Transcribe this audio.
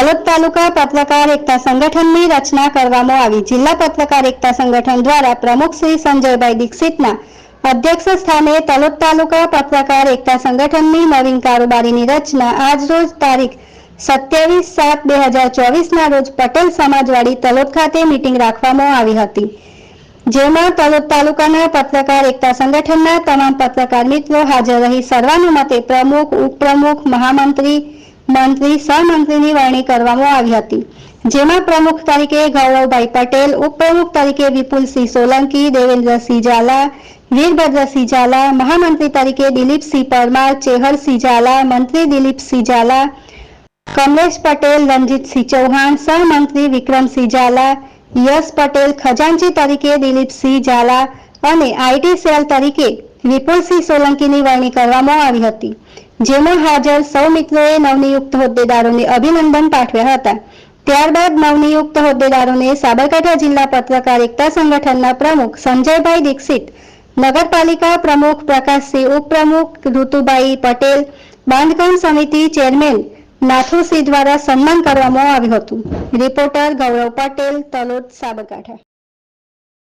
તાલુકા પત્રકાર એકતા સંગઠનની રચના કરવામાં આવી. જિલ્લા પત્રકાર એકતા સંગઠન દ્વારા પ્રમુખ શ્રી સંજયભાઈ દીક્ષિતના અધ્યક્ષ સ્થાને તલોદ તાલુકા પત્રકાર એકતા સંગઠનની નવીન કારોબારીની રચના આજરોજ તારીખ સત્યાવીસ સાત બે હજાર ચોવીસના રોજ પટેલ સમાજવાડી તલોદ ખાતે મિટિંગ રાખવામાં આવી હતી. જેમાં તલોદ તાલુકાના પત્રકાર એકતા સંગઠનના તમામ પત્રકાર મિત્રો હાજર રહી. સર્વાનુમતે પ્રમુખ, ઉપપ્રમુખ, મહામંત્રી મંત્રી, સહમંત્રીની વરણી કરવામાં આવી હતી. જેમાં પ્રમુખ તરીકે ગૌરવભાઈ પટેલ, ઉપપ્રમુખ તરીકે વિપુલસિંહ સોલંકી, દેવેન્દ્રસિંહ ઝાલા, વીરભદ્રસિંહ ઝાલા, મહામંત્રી તરીકે દિલીપસિંહ પરમાર, ચેહરસિંહ ઝાલા, મંત્રી દિલીપસિંહ ઝાલા, કમલેશ પટેલ, રણજીતસિંહ ચૌહાણ, સહમંત્રી વિક્રમસિંહ ઝાલા, યશ પટેલ, ખજાનચી તરીકે દિલીપસિંહ ઝાલા અને આઈટી સેલ તરીકે વિપુલસિંહ સોલંકીની વરણી કરવામાં આવી હતી. જેમાં હાજર સૌ મિત્રોએ નવનિયુક્ત હોદ્દેદારોને અભિનંદન પાઠવ્યા હતા. ત્યારબાદ નવનિયુક્ત હોદ્દેદારોને સાબરકાંઠા જિલ્લા પત્રકાર એકતા સંગઠનના પ્રમુખ સંજયભાઈ દીક્ષિત, નગરપાલિકા પ્રમુખ પ્રકાશસિંહ ઉપપ્રમુખ ઋતુભાઈ પટેલ, બાંધકામ સમિતિ ચેરમેન નાથુસિંહ દ્વારા સન્માન કરવામાં આવ્યું હતું. રિપોર્ટર ગૌરવ પટેલ, તલોદ, સાબરકાંઠા.